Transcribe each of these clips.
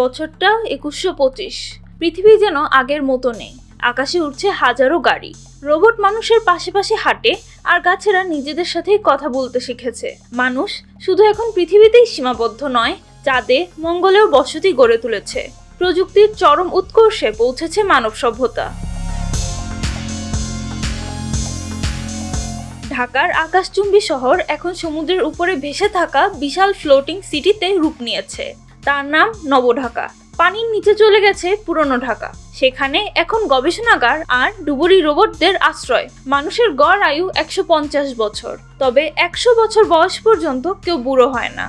বছরটা একুশশো পঁচিশ। পৃথিবী যেন আগের মতো নেই। আকাশে উঠছে হাজারো গাড়ি। রোবট মানুষের পাশে পাশে হাঁটে আর গাছেরা নিজেদের সাথেই কথা বলতে শিখেছে। মানুষ শুধু এখন পৃথিবীতেই সীমাবদ্ধ নয়, চাঁদে, মঙ্গলেও বসতি গড়ে তুলেছে। প্রযুক্তির চরম উৎকর্ষে পৌঁছেছে মানব সভ্যতা। ঢাকার আকাশচুম্বী শহর এখন সমুদ্রের উপরে ভেসে থাকা বিশাল ফ্লোটিং সিটিতে রূপ নিয়েছে। তার নাম নবঢাকা। পানির নিচে চলে গেছে পুরনো ঢাকা। সেখানে এখন গবেষণাগার আর ডুবুরি রোবটদের আশ্রয়। মানুষের গড় আয়ু একশো পঞ্চাশ বছর। তবে একশো বছর বয়স পর্যন্ত কেউ বুড়ো হয় না।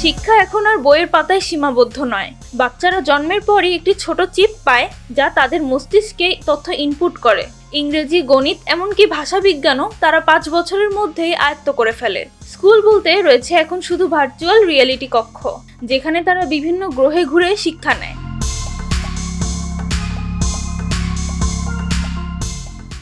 শিক্ষা এখন আর বইয়ের পাতায় সীমাবদ্ধ নয়। বাচ্চারা জন্মের পরই একটি ছোট চিপ পায় যা তাদের মস্তিষ্কে তথ্য ইনপুট করে। ইংরেজি, গণিত, এমনকি ভাষাবিজ্ঞানও তারা পাঁচ বছরের মধ্যেই আয়ত্ত করে ফেলে। স্কুল বলতে রয়েছে এখন শুধু ভার্চুয়াল রিয়েলিটি কক্ষ, যেখানে তারা বিভিন্ন গ্রহে ঘুরে শিক্ষা নেয়।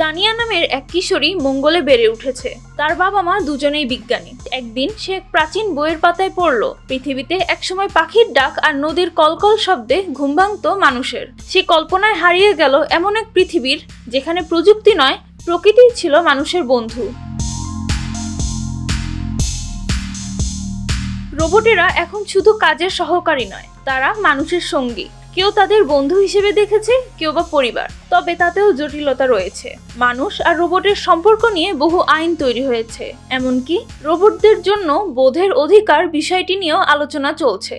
তানিয়া নামের এক কিশোরী মঙ্গলে বেড়ে উঠেছে। তার বাবা মা দুজনেই বিজ্ঞানী। একদিন সে এক প্রাচীন বইয়ের পাতায় পড়ল, পৃথিবীতে একসময় পাখির ডাক আর নদীর কলকল শব্দে ঘুম ভাঙতো মানুষের। সে কল্পনায় হারিয়ে গেল এমন এক পৃথিবীর, যেখানে প্রযুক্তি নয়, প্রকৃতিই ছিল মানুষের বন্ধু। রোবটেরা এখন শুধু কাজের সহকারী নয়, তারা মানুষের সঙ্গী। কেউ তাদের বন্ধু হিসেবে দেখেছে, কেউ বা পরিবার। তবে তাতেও জটিলতা রয়েছে। মানুষ আর রোবটের সম্পর্ক নিয়ে বহু আইন তৈরি হয়েছে। এমনকি রোবটদের জন্য বোধের অধিকার বিষয়টি নিয়েও আলোচনা চলছে।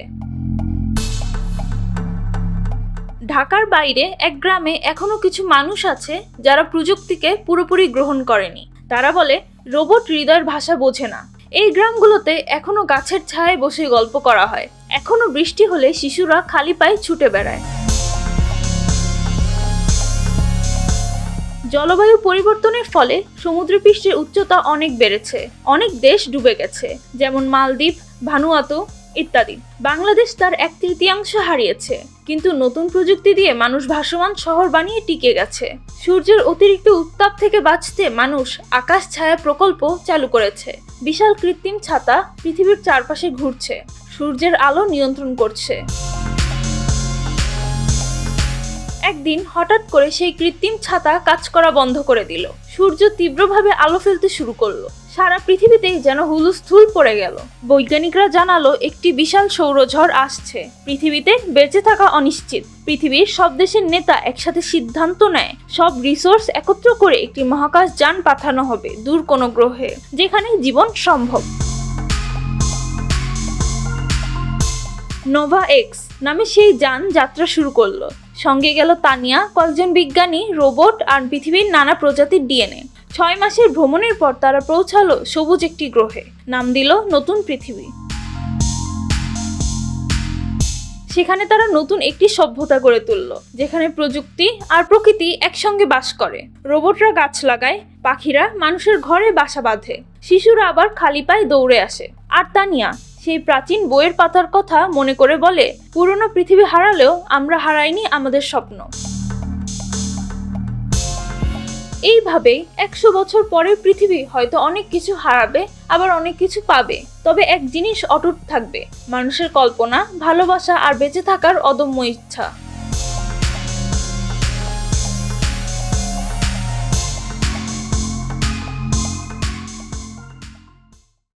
ঢাকার বাইরে এক গ্রামে এখনও কিছু মানুষ আছে যারা প্রযুক্তিকে পুরোপুরি গ্রহণ করেনি। তারা বলে, রোবট হৃদয়ের ভাষা বোঝে না। এই গ্রামগুলোতে এখনও গাছের ছায়ায় বসে গল্প করা হয়। এখনও বৃষ্টি হলে শিশুরা খালি পায়ে ছুটে বেড়ায়। জলবায়ু পরিবর্তনের ফলে সমুদ্রপৃষ্ঠের উচ্চতা অনেক বেড়েছে। অনেক দেশ ডুবে গেছে, যেমন মালদ্বীপ, ভানুয়াতু ইত্যাদি। বাংলাদেশ তার এক তৃতীয়াংশ হারিয়েছে, কিন্তু নতুন প্রযুক্তি দিয়ে মানুষ ভাসমান শহর বানিয়ে টিকে গেছে। সূর্যের অতিরিক্ত উত্তাপ থেকে বাঁচতে মানুষ আকাশ ছায়া প্রকল্প চালু করেছে। বিশাল কৃত্রিম ছাতা পৃথিবীর চারপাশে ঘুরছে। সূর্যের আলো নিয়ন্ত্রণ করছে। একদিন হঠাৎ করে সেই কৃত্রিম ছাতা কাজ করা বন্ধ করে দিল। সূর্য তীব্রভাবে আলো ফেলতে শুরু করল। সারা পৃথিবীতেই যেন হুলুস্থুল পড়ে গেল। বৈজ্ঞানিকরা জানালো, একটি বিশাল সৌরঝড় আসছে। পৃথিবীতে বেঁচে থাকা অনিশ্চিত। পৃথিবীর সব দেশের নেতা একসাথে সিদ্ধান্ত নেয়, সব রিসোর্স একত্র করে একটি মহাকাশ যান পাঠানো হবে দূর কোনো গ্রহে যেখানে জীবন সম্ভব। নোভা এক্স নামে সেই যান যাত্রা শুরু করল। সঙ্গে গেল তানিয়া, কয়েকজন বিজ্ঞানী, রোবট আর পৃথিবীর নানা প্রজাতির ডিএনএ। ছয় মাসের ভ্রমণের পর তারা পৌঁছালো সবুজ একটি গ্রহে। নাম দিল নতুন পৃথিবী। সেখানে তারা নতুন একটি সভ্যতা গড়ে তুলল, যেখানে প্রযুক্তি আর প্রকৃতি একসঙ্গে বাস করে। রোবটরা গাছ লাগায়, পাখিরা মানুষের ঘরে বাসা বাঁধে, শিশুরা আবার খালি পায়ে দৌড়ে আসে। আর তানিয়া সেই প্রাচীন বইয়ের পাতার কথা মনে করে বলে, পুরনো পৃথিবী হারালেও আমরা হারাইনি আমাদের স্বপ্ন। এইভাবে একশো বছর পরে পৃথিবী হয়তো অনেক কিছু হারাবে, আবার অনেক কিছু পাবে। তবে এক জিনিস অটুট থাকবে, মানুষের কল্পনা, ভালোবাসা আর বেঁচে থাকার অদম্য ইচ্ছা।